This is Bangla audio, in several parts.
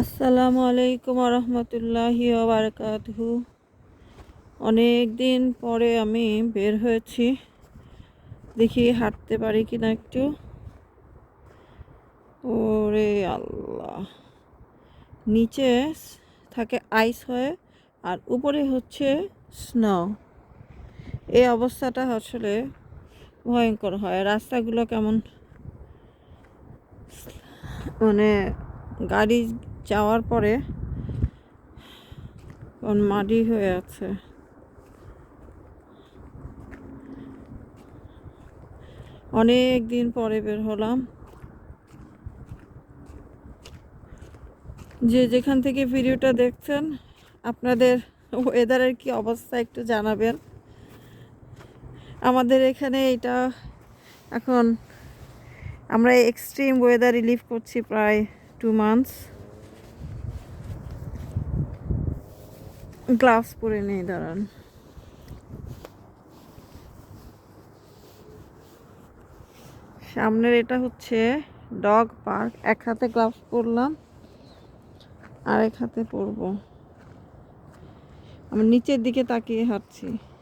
আসসালামু আলাইকুম রহমতুল্লাহি বারকাতহু অনেক দিন পরে আমি বের হয়েছি। দেখি হাঁটতে পারি কিনা একটু। ওরে আল্লাহ। নিচে থাকে আইস হয়ে আর উপরে হচ্ছে স্নো। এই অবস্থাটা আসলে ভয়ঙ্কর হয়। রাস্তাগুলো কেমন? মানে গাড়ি যাওয়ার পরে মাটি হয়ে আছে। অনেক দিন পরে বের হলাম। যে যেখান থেকে ভিডিওটা দেখছেন, আপনাদের ওয়েদারের কি অবস্থা একটু জানাবেন। আমাদের এখানে এটা এখন আমরা এক্সট্রিম ওয়েদার রিলিফ করছি প্রায় টু মান্থস গ্লাভস পরে নেই, দাঁড়ান। সামনের এটা হচ্ছে ডগ পার্ক। এক হাতে গ্লাভস পরলাম আর এক হাতে পরবো। আমি নিচের দিকে তাকিয়ে হাঁটছি।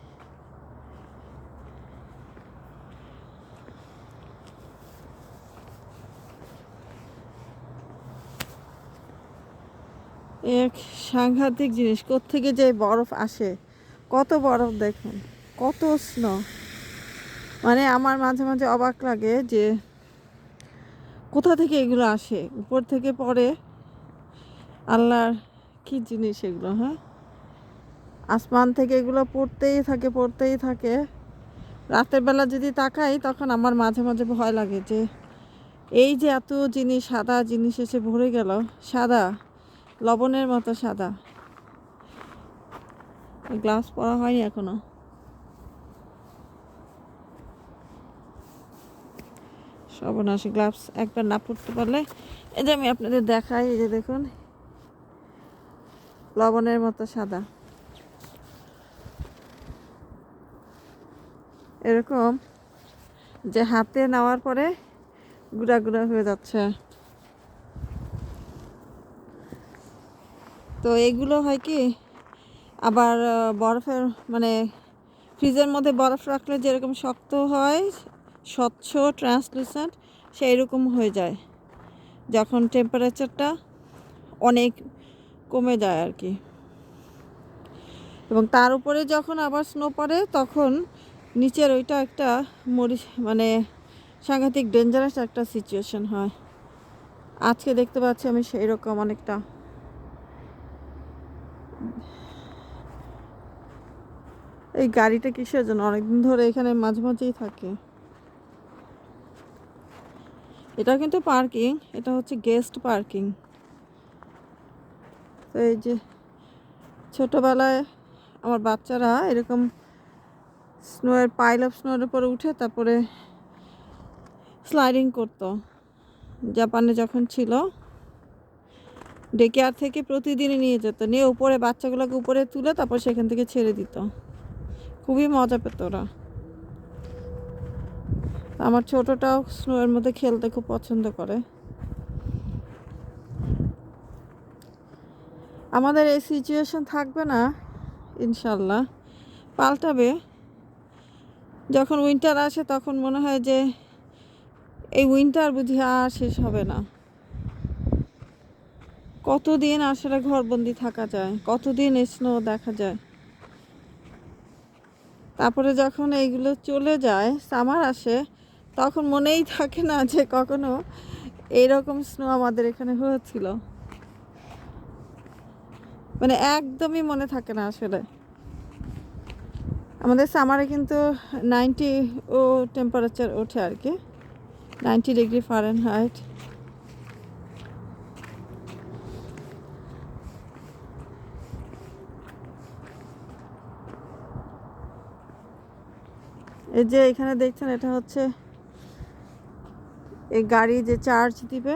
এক সাংঘাতিক জিনিস। কোত্থেকে যে বরফ আসে? কত বরফ দেখুন, কত স্নো। মানে আমার মাঝে মাঝে অবাক লাগে যে কোথা থেকে এগুলো আসে? উপর থেকে পড়ে? আল্লাহর কি জিনিস এগুলো হ্যাঁ? আসমান থেকে এগুলো পড়তেই থাকে পড়তেই থাকে। রাতের বেলা যদি তাকাই, তখন আমার মাঝে মাঝে ভয় লাগে যে, এই যে এত জিনিস, সাদা জিনিস এসে ভরে গেল, সাদা। লবণের মতো সাদা। গ্লাভস পরা হয়নি এখনও। সর্বনাশী গ্লাভস একবার না পরতে পারলে। এই যে আমি আপনাদের দেখাই, এই যে দেখুন। লবণের মতো সাদা। এরকম যে হাতে নেওয়ার পরে গুঁড়া গুঁড়া হয়ে যাচ্ছে। তো এগুলো হয় কি, আবার বরফের মানে ফ্রিজের মধ্যে বরফ রাখলে যেরকম শক্ত হয়, স্বচ্ছ, ট্রান্সলুসেন্ট সেই রকম হয়ে যায়। যখন টেম্পারেচারটা অনেক কমে যায় আর কি। এবং তার উপরে যখন আবার স্নো পড়ে, তখন নিচের ওইটা একটা মরি মানে সাংঘাতিক ডেঞ্জারাস একটা সিচুয়েশন হয়। আজকে দেখতে পাচ্ছি আমি সেই রকম অনেকটা এই গাড়িটা কিসের জন্য? অনেকদিন ধরে এখানে মাঝে মাঝেই থাকে। এটা কিন্তু পার্কিং, এটা হচ্ছে গেস্ট পার্কিং। এই যে ছোটোবেলায় আমার বাচ্চারা এরকম স্নোয়ের পাইল অফ স্নোর উপরে উঠে তারপরে স্লাইডিং করতো। জাপানে যখন ছিল ডে কেয়ার থেকে প্রতিদিনই নিয়ে যেত। নিয়ে উপরে বাচ্চাগুলোকে উপরে তুলে তারপর সেখান থেকে ছেড়ে দিত। খুবই মজা পেত ওরা। আমার ছোটটাও স্নোয়ের মধ্যে খেলতে খুব পছন্দ করে। আমাদের এই সিচুয়েশন থাকবে না, ইনশাল্লাহ। পাল্টাবে। যখন উইন্টার আসে তখন মনে হয় যে, এই উইন্টার বুঝি আর শেষ হবে না। কতদিন আসলে ঘরবন্দি থাকা যায়? কতদিন স্নো দেখা যায়? তারপরে যখন এইগুলো চলে যায় সামার আসে, তখন মনেই থাকে না যে কখনো এইরকম স্নো আমাদের এখানে হয়েছিল। মানে একদমই মনে থাকে না আসলে। আমাদের সামারে কিন্তু নাইনটি ও টেম্পারেচার ওঠে আর কি। নাইনটি ডিগ্রি ফারেন এই যে এখানে দেখছেন, এটা হচ্ছে এই গাড়ি যে চার্জ দিবে।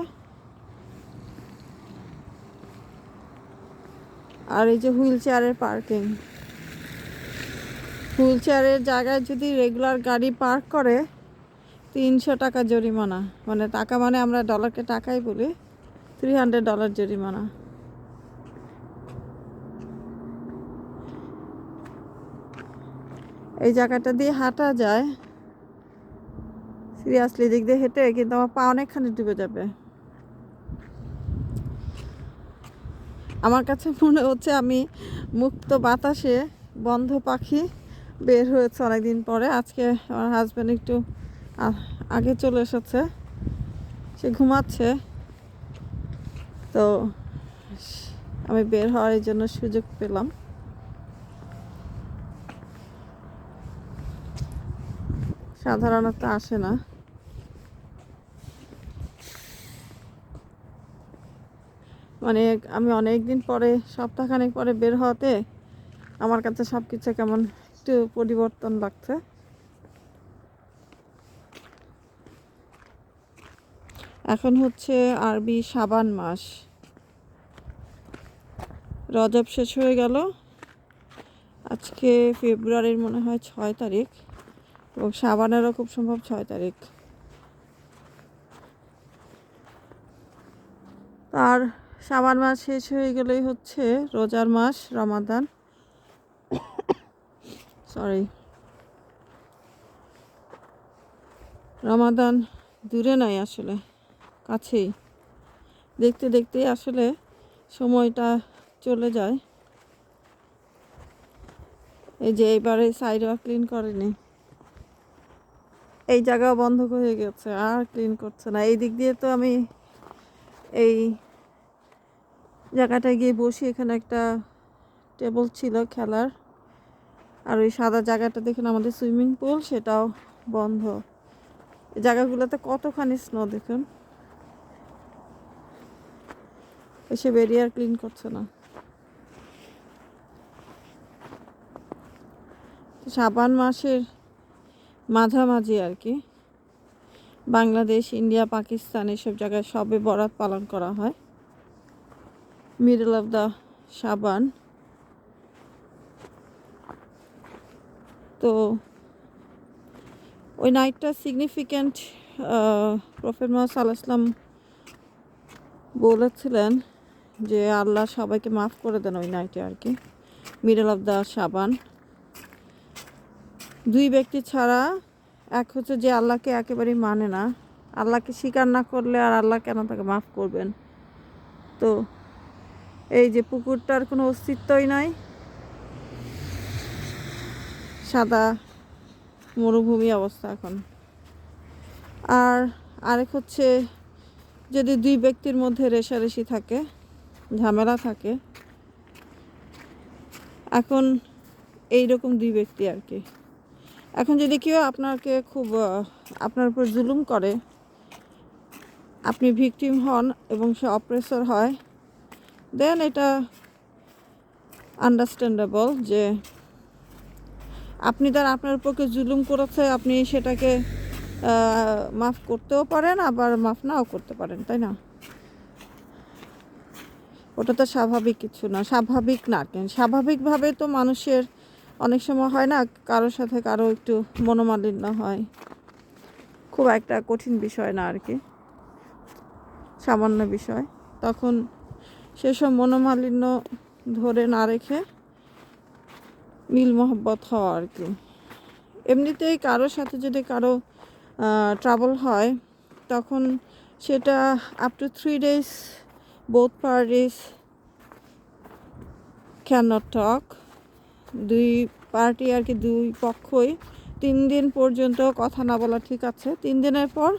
আর এই যে হুইল চেয়ারের পার্কিং। হুইল চেয়ারের জায়গায় যদি রেগুলার গাড়ি পার্ক করে, তিনশো টাকা জরিমানা। মানে টাকা মানে আমরা ডলারকে টাকাই বলি থ্রি হান্ড্রেড ডলার জরিমানা। এই জায়গাটা দিয়ে হাঁটা যায়। সিরিয়াসলি দিক দিয়ে হেঁটে, কিন্তু আমার পা অনেকখানি ডুবে যাবে। আমার কাছে মনে হচ্ছে আমি মুক্ত বাতাসে বন্ধ পাখি বের হয়েছে অনেকদিন পরে। আজকে আমার হাজব্যান্ড একটু আগে চলে এসেছে। সে ঘুমাচ্ছে। তো, আমি বের হওয়ার জন্য সুযোগ পেলাম। সাধারণত আসে না। মানে আমি অনেক দিন পরে, সপ্তাহখানেক পরে বের হওয়াতে আমার কাছে সব কিছু কেমন একটু পরিবর্তন লাগছে। এখন হচ্ছে আরবি সাবান মাস। রজব শেষ হয়ে গেল। আজকে ফেব্রুয়ারির মনে হয় ছয় তারিখ। এবং সাবানেরও খুব সম্ভব ছয় তারিখ। আর সাবান মাস শেষ হয়ে গেলেই হচ্ছে রোজার মাস, রমাদান। সরি রমাদান দূরে নাই আসলে, কাছেই। দেখতে দেখতে আসলে সময়টা চলে যায়। এই যে এবারে সাইডও ক্লিন করেনি। এই জায়গাও বন্ধ হয়ে গেছে, আর ক্লিন করছে না। এই দিক দিয়ে তো আমি এই জায়গাটায় গিয়ে বসি, এখানে একটা টেবল ছিল খেলার। আর ওই সাদা জায়গাটা দেখুন, আমাদের সুইমিং পুল সেটাও বন্ধ। এই জায়গাগুলোতে কতখানি স্নো দেখুন। এসে বেরিয়ে আর ক্লিন করছে না। সাবান মাসের মাঝামাঝি আর কি। বাংলাদেশ, ইন্ডিয়া, পাকিস্তান এসব জায়গায় সবে বরাত পালন করা হয়। মিডল অফ দ্য সাবান। তো ওই নাইটটা সিগনিফিক্যান্ট প্রফেট মোহাম্মদ সাল্লাহ বলেছিলেন যে আল্লাহ সবাইকে মাফ করে দেন ওই নাইটে আর কি। মিডল অফ দ্য সাবান। দুই ব্যক্তি ছাড়া এক হচ্ছে যে আল্লাহকে একেবারেই মানে না। আল্লাহকে স্বীকার না করলে আর আল্লাহ কেন তাকে মাফ করবেন? তো এই যে পুকুরটার কোনো অস্তিত্বই নাই। সাদা মরুভূমি অবস্থা এখন। আর আরেক হচ্ছে যদি দুই ব্যক্তির মধ্যে রেশারেশি থাকে, ঝামেলা থাকে, এখন এই রকম দুই ব্যক্তি আর কি। এখন যদি কেউ আপনাকে খুব আপনার উপর জুলুম করে, আপনি ভিকটিম হন এবং সে অপ্রেসর হয়, দেন এটা আন্ডারস্ট্যান্ডেবল যে আপনি তার আপনার উপরকে জুলুম করেছে, আপনি সেটাকে মাফ করতেও পারেন, আবার মাফ নাও করতে পারেন, তাই না? ওটা তো স্বাভাবিক কিছু না, স্বাভাবিক না কেন স্বাভাবিকভাবে তো মানুষের অনেক সময় হয় না, কারোর সাথে কারও একটু মনোমালিন্য হয়। খুব একটা কঠিন বিষয় না আর কি। সামান্য বিষয়। তখন সেসব মনোমালিন্য ধরে না রেখে মিল মহব্বত হওয়া আর কি। এমনিতেই কারোর সাথে যদি কারও ট্রাবল হয়, তখন সেটা up to three days both parties can not talk দুই পার্টি আর কি, দুই পক্ষই তিন দিন পর্যন্ত কথা না বলা ঠিক আছে। তিন দিনের পর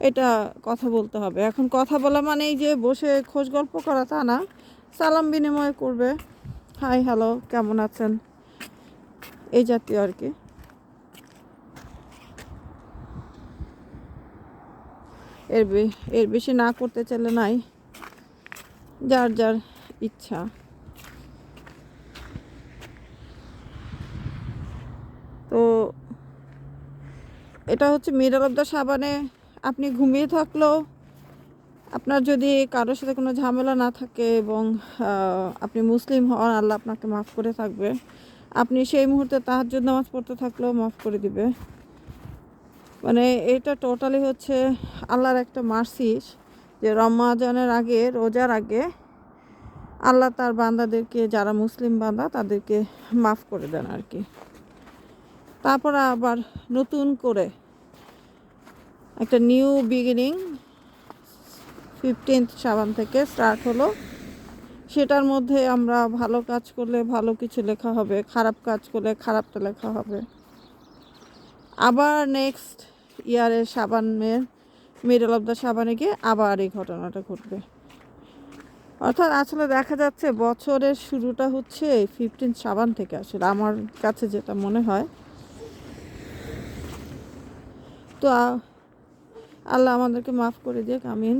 এটা কথা বলতে হবে। এখন কথা বলা মানেই যে বসে খোঁজ গল্প করা তা না। সালাম বিনিময় করবে। হাই, হ্যালো, কেমন আছেন? এই জাতীয় আর কি। এর এর বেশি না করতে চাইলে নাই। যার যার ইচ্ছা তো এটা হচ্ছে মিডল অফ দ্য সাবানে আপনি ঘুমিয়ে থাকলেও আপনার যদি কারোর সাথে কোনো ঝামেলা না থাকে এবং আপনি মুসলিম হন, আল্লাহ আপনাকে মাফ করে থাকবে। আপনি সেই মুহূর্তে তাহাজ্জুদ নামাজ পড়তে থাকলেও মাফ করে দিবে। মানে এটা টোটালি হচ্ছে আল্লাহর একটা মার্সিস যে রমাজানের আগে, রোজার আগে আল্লাহ তার বান্দাদেরকে, যারা মুসলিম বান্দা, তাদেরকে মাফ করে দেন আর কি। তারপর আবার নতুন করে একটা নিউ বিগিনিং ফিফটিন্থ সাবান থেকে স্টার্ট হলো। সেটার মধ্যে আমরা ভালো কাজ করলে ভালো কিছু লেখা হবে, খারাপ কাজ করলে খারাপটা লেখা হবে। আবার নেক্সট ইয়ারের সাবানের মিডল অফ দ্য সাবানে গিয়ে আবার এই ঘটনাটা ঘটবে। অর্থাৎ আসলে দেখা যাচ্ছে বছরের শুরুটা হচ্ছে ফিফটিন সাবান থেকে আসলে। আমার কাছে যেটা মনে হয় তো আল্লাহ আমাদেরকে মাফ করে দিক, আমিন।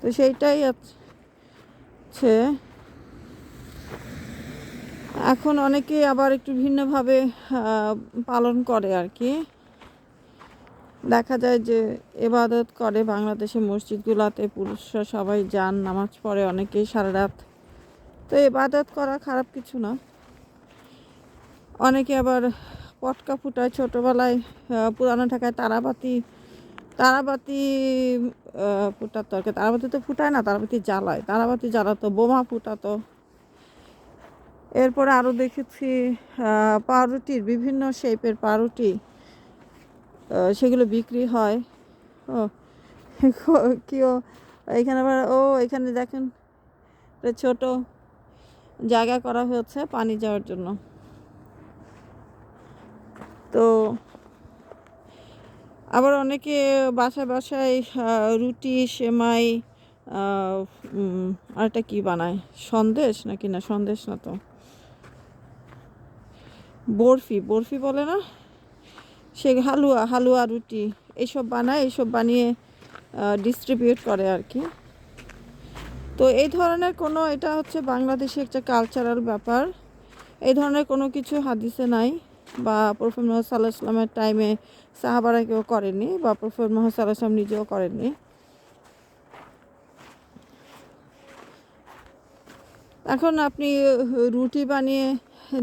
তো সেইটাই আছে এখন অনেকে আবার একটু ভিন্নভাবে পালন করে আর কি। দেখা যায় যে এবাদত করে বাংলাদেশে মসজিদগুলোতে, পুরুষরা সবাই যান, নামাজ পড়ে, অনেকেই সারা রাত তো এবাদত করা খারাপ কিছু না। অনেকে আবার পটকা ফুটায় ছোটোবেলায় পুরানো ঢাকায় তারাবাতি তারাবাতি ফুটাতো আর কি। তারাবাতি তো ফুটায় না, তারাবাতি জ্বালায়। তারাবাতি জ্বালাতো, বোমা ফুটাতো। এরপরে আরও দেখেছি পাউরুটির বিভিন্ন শেপের পাউরুটি সেগুলো বিক্রি হয়। ও কেউ এখানে আবার, ও, এখানে দেখেন ছোট জায়গা করা হয়েছে পানি যাওয়ার জন্য। তো আবার অনেকে বাসায় বাসায় রুটি, সেমাই আরেকটা কি বানায়? সন্দেশ নাকি না? সন্দেশ না তো। বরফি বরফি বলে না? সে হালুয়া হালুয়া, রুটি, এইসব বানায়, এইসব বানিয়ে ডিস্ট্রিবিউট করে আর কি। তো এই ধরনের কোনো, এটা হচ্ছে বাংলাদেশে একটা কালচারাল ব্যাপার। এই ধরনের কোনো কিছু হাদিসে নাই। বা প্রফেট মোহাম্মদ সাল্লাহ ইসলামের টাইমে সাহাবারা কেউ করেনি বা প্রফেট মোহাম্মদ সাল্লাহ ইসলাম নিজেও করেননি। এখন আপনি রুটি বানিয়ে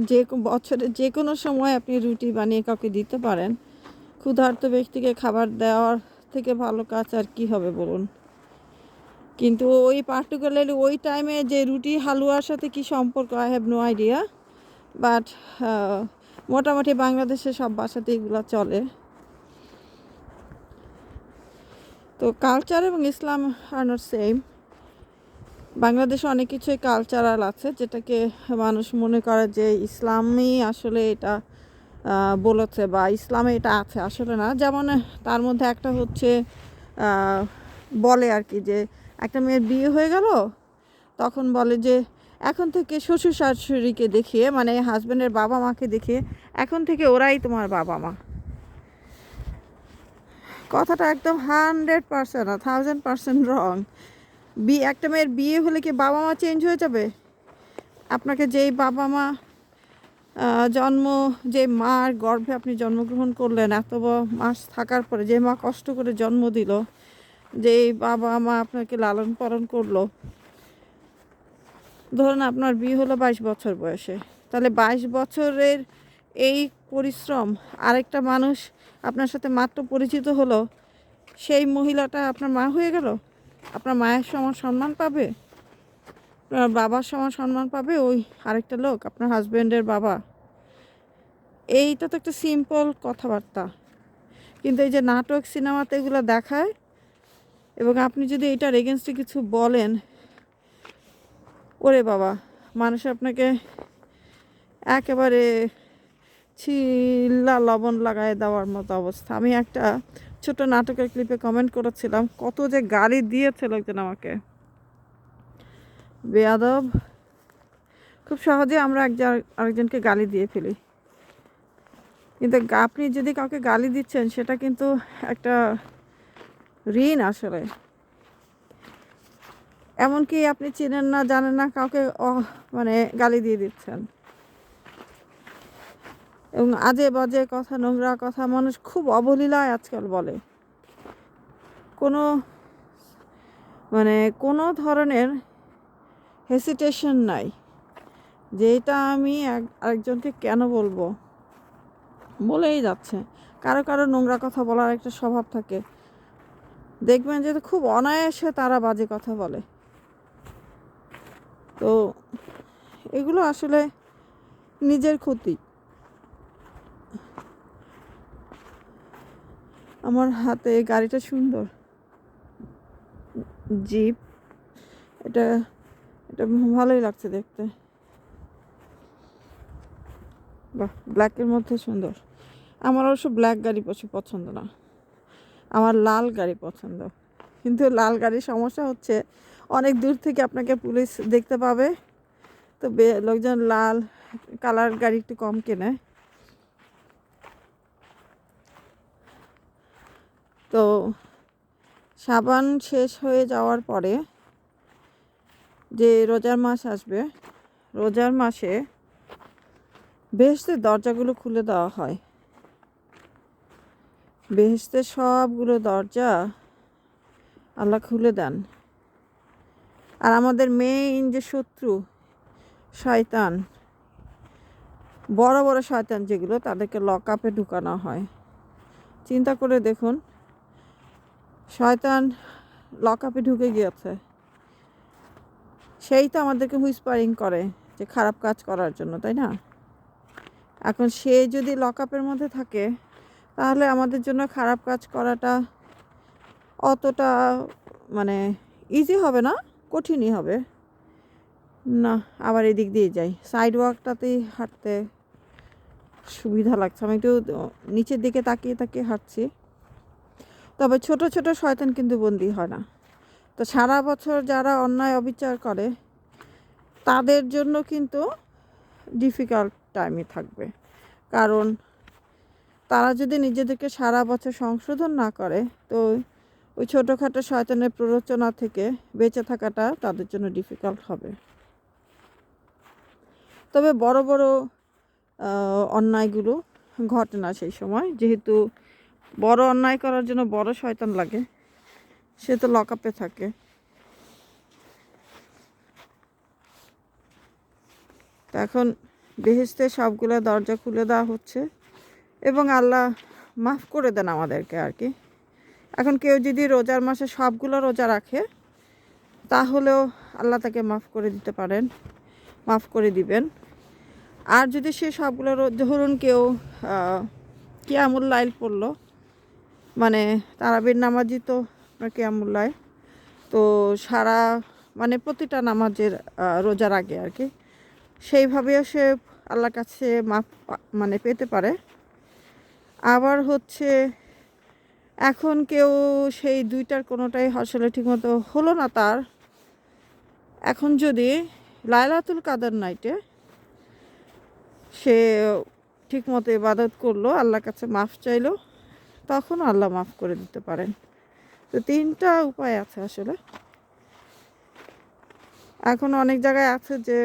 যে বছরে যে কোনো সময় আপনি রুটি বানিয়ে কাউকে দিতে পারেন। ক্ষুধার্ত ব্যক্তিকে খাবার দেওয়ার থেকে ভালো কাজ আর কি হবে বলুন? কিন্তু ওই পার্টিকুলারলি ওই টাইমে যে রুটি হালুয়ার সাথে কি সম্পর্ক? I have no idea but মোটামুটি বাংলাদেশে সব বাসাতে এগুলো চলে। তো কালচার এবং ইসলাম আর নট সেম বাংলাদেশে অনেক কিছুই কালচারাল আছে, যেটাকে মানুষ মনে করে যে ইসলামই আসলে এটা বলেছে বা ইসলামে এটা আছে আসলে না। যেমন তার মধ্যে একটা হচ্ছে বলে আর কি যে, একটা মেয়ের বিয়ে হয়ে গেল, তখন বলে যে এখন থেকে শ্বশুর শাশুড়িকে দেখিয়ে মানে হাজব্যান্ডের বাবা মাকে দেখিয়ে, এখন থেকে ওরাই তোমার বাবা মা। কথাটা একদম hundred percent thousand percent wrong B একটা মেয়ের বিয়ে হলে কি বাবা মা চেঞ্জ হয়ে যাবে? আপনাকে যেই বাবা মা জন্ম যে মার গর্ভে আপনি জন্মগ্রহণ করলেন, এত মাস থাকার পরে যে মা কষ্ট করে জন্ম দিল, যেই বাবা মা আপনাকে লালন পালন করল ধরুন আপনার বিয়ে হলো বাইশ বছর বয়সে, তাহলে বাইশ বছরের এই পরিশ্রম আরেকটা মানুষ আপনার সাথে মাত্র পরিচিত হলো, সেই মহিলাটা আপনার মা হয়ে গেল? আপনার মায়ের সমান সম্মান পাবে? আপনার বাবার সমান সম্মান পাবে ওই আরেকটা লোক, আপনার হাজব্যান্ডের বাবা? এইটা তো একটা সিম্পল কথাবার্তা। কিন্তু এই যে নাটক, সিনেমাতে এগুলো দেখায়, এবং আপনি যদি এটার এগেনস্টে কিছু বলেন ওরে বাবা, মানুষ আপনাকে একেবারে ছিল্লা লবণ লাগায় দেওয়ার মতো অবস্থা। আমি একটা ছোট নাটকের ক্লিপে কমেন্ট করেছিলাম, কত যে গালি দিয়েছে লোকজন আমাকে। বেয়াদব। খুব সহজে আমরা একজন আরেকজনকে গালি দিয়ে ফেলি। কিন্তু আপনি যদি কাউকে গালি দিচ্ছেন, সেটা কিন্তু একটা ঋণ আসলে। এমনকি আপনি চেনেন না, জানেন না, কাউকে মানে গালি দিয়ে দিচ্ছেন। এবং আজে বাজে কথা, নোংরা কথা, মানুষ খুব অবলীলায় আজকাল বলে। কোনো মানে কোনো ধরনের হেসিটেশন নাই। যে এটা আমি আরেকজনকে কেন বলব? বলেই যাচ্ছে। কারও কারও নোংরা কথা বলার একটা স্বভাব থাকে। দেখবেন যে খুব অনায়াসে তারা বাজে কথা বলে। তো এগুলো আসলে নিজের ক্ষতি। আমার হাতে গাড়িটা সুন্দর। জিপ। এটা এটা ভালোই লাগছে দেখতে। বাহ, ব্ল্যাকের মধ্যে সুন্দর। আমার অবশ্য ব্ল্যাক গাড়ি বেশি পছন্দ না। আমার লাল গাড়ি পছন্দ। কিন্তু লাল গাড়ির সমস্যা হচ্ছে অনেক দূর থেকে আপনাকে পুলিশ দেখতে পাবে। তো লোকজন লাল কালার গাড়ি একটু কম কেনে। তো সাবান শেষ হয়ে যাওয়ার পরে যে রোজার মাস আসবে, রোজার মাসে বেহেস্তের দরজাগুলো খুলে দেওয়া হয়। বেহেস্তের সবগুলো দরজা আল্লাহ খুলে দেন। আর আমাদের মেইন যে শত্রু, শয়তান, বড় বড় শয়তান যেগুলো, তাদেরকে লক আপে ঢুকানো হয়। চিন্তা করে দেখুন, শয়তান লক আপে ঢুকে গিয়েছে। সেই তো আমাদেরকে হুইসপারিং করে যে খারাপ কাজ করার জন্য, তাই না? এখন সে যদি লক আপের মধ্যে থাকে, তাহলে আমাদের জন্য খারাপ কাজ করাটা অতটা মানে ইজি হবে না? কঠিনই হবে। না, আবার এদিক দিয়ে যাই। সাইড ওয়াকটাতেই হাঁটতে সুবিধা লাগছে। আমি একটু নিচের দিকে তাকিয়ে তাকিয়ে হাঁটছি। তবে ছোট ছোট শয়তান কিন্তু বন্দি হয় না। তো সারা বছর যারা অন্যায় অবিচার করে, তাদের জন্য কিন্তু ডিফিকাল্ট টাইমই থাকবে। কারণ তারা যদি নিজেদেরকে সারা বছর সংশোধন না করে, তো ওই ছোটোখাটো শয়তানের প্ররোচনা থেকে বেঁচে থাকাটা তাদের জন্য ডিফিকাল্ট হবে। তবে বড় বড় অন্যায়গুলো ঘটে না সেই সময়। যেহেতু বড় অন্যায় করার জন্য বড় শয়তান লাগে, সে তো লকআপে থাকে। এখন বেহেস্তে সবগুলো দরজা খুলে দেওয়া হচ্ছে এবং আল্লাহ মাফ করে দেন আমাদেরকে আর কি। এখন কেউ যদি রোজার মাসে সবগুলো রোজা রাখে, তাহলেও আল্লাহ তাকে মাফ করে দিতে পারেন, মাফ করে দিবেন। আর যদি সে সবগুলো ধরুন কেউ কিয়ামুল লাইল পড়ল মানে তারাবির নামাজই তো কিয়ামুল লাইল, তো সারা মানে প্রতিটা নামাজের রোজার আগে আর কি, সেইভাবেও সে আল্লাহর কাছে মাফ মানে পেতে পারে। আবার হচ্ছে এখন কেউ সেই দুইটার কোনোটাই আসলে ঠিকমতো হলো না তার। এখন যদি লাইলাতুল কাদার নাইটে সে ঠিকমতো ইবাদত করল, আল্লাহর কাছে মাফ চাইলো, তখন আল্লাহ মাফ করে দিতে পারেন। তো তিনটা উপায় আছে আসলে। এখন অনেক জায়গায় আছে যে,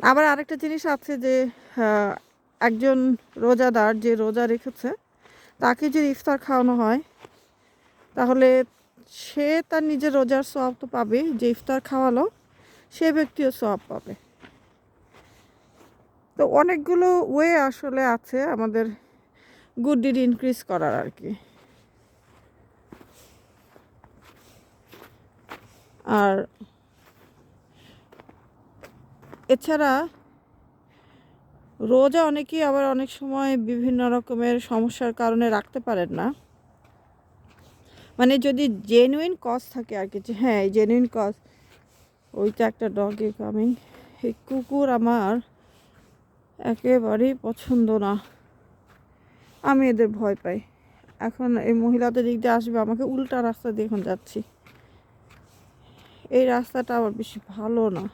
আবার আরেকটা জিনিস আছে যে একজন রোজাদার যে রোজা রেখেছে, তাকে যদি ইফতার খাওয়ানো হয়, তাহলে সে তার নিজের রোজার সব তো পাবে, যে ইফতার খাওয়ালো, সে ব্যক্তিও সব পাবে। তো অনেকগুলো ওয়ে আসলে আছে আমাদের গুড ডিড ইনক্রিজ করার আর কি। আর এছাড়া রোজা অনেকেই আবার অনেক সময় বিভিন্ন রকমের সমস্যার কারণে রাখতে পারেন না। মানে যদি জেনুইন কজ থাকে আর কি, যে হ্যাঁ জেনুইন কজ ওইটা একটা ডগে কামিং এই কুকুর আমার একেবারেই পছন্দ না। আমি এদের ভয় পাই। এখন এই মহিলাদের দিক দিয়ে আসবে, আমাকে উল্টা রাস্তা দিয়ে এখন যাচ্ছি। এই রাস্তাটা আবার বেশি ভালো না।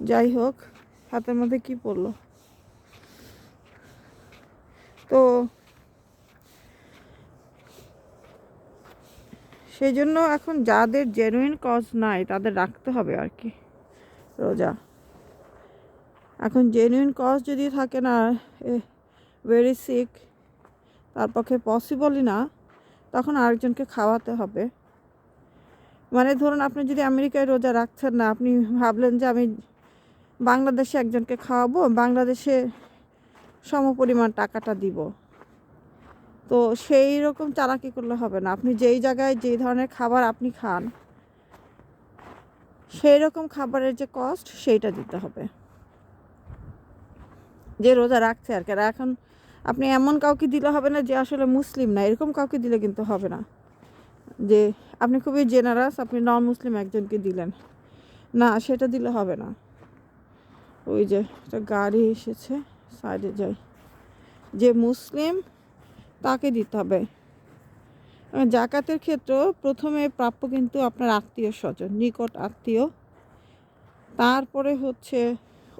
যাই হোক হাতের মধ্যে কি পড়ল তো সেই জন্য এখন যাদের জেনুইন কজ নাই, তাদের রাখতে হবে আর কি, রোজা। এখন জেনুইন কজ যদি থাকে না ভেরি সিক তার পক্ষে পসিবলই না, তখন আরেকজনকে খাওয়াতে হবে। মানে ধরুন আপনি যদি আমেরিকায় রোজা রাখছেন না, আপনি ভাবলেন যে আমি বাংলাদেশে একজনকে খাওয়াবো, বাংলাদেশে সমপরিমাণ টাকাটা দিব। তো সেই রকম চালাকি করলে হবে না। আপনি যেই জায়গায় যেই ধরনের খাবার আপনি খান, সেই রকম খাবারের যে কস্ট সেইটা দিতে হবে। যে রোজা রাখছে আর কি এখন আপনি এমন কাউকে দিলে হবে না যে আসলে মুসলিম না, এরকম কাউকে দিলে কিন্তু হবে না। যে আপনি খুবই জেনারাস আপনি নন মুসলিম একজনকে দিলেন, না সেটা দিলে হবে না। ওই যে একটা গাড়ি এসেছে সাইডে যাই। যে মুসলিম, তাকে দিতে হবে। জাকাতের ক্ষেত্রেও প্রথমে প্রাপ্য কিন্তু আপনার আত্মীয় স্বজন, নিকট আত্মীয়। তারপরে হচ্ছে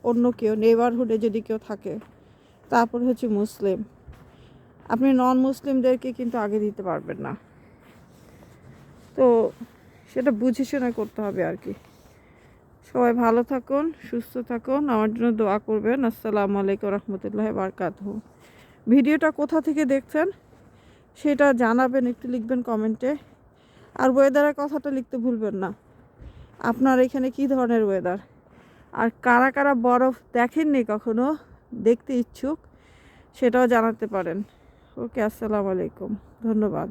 অন্য কেউ নেবারহুডে যদি কেউ থাকে, তারপরে হচ্ছে মুসলিম। আপনি নন মুসলিমদেরকে কিন্তু আগে দিতে পারবেন না। তো সেটা বুঝে শুনে করতে হবে আর কি। সবাই ভালো থাকুন, সুস্থ থাকুন। আমার জন্য দোয়া করবেন। আসসালামু আলাইকুম রহমতুল্লাহ বারকাত ভিডিওটা কোথা থেকে দেখছেন সেটা জানাবেন, একটু লিখবেন কমেন্টে। আর ওয়েদারের কথাটা লিখতে ভুলবেন না। আপনার এখানে কি ধরনের ওয়েদার? আর কারা কারা বরফ দেখেননি কখনো? দেখতে ইচ্ছুক, সেটাও জানাতে পারেন। ওকে, আসসালামু আলাইকুম। ধন্যবাদ।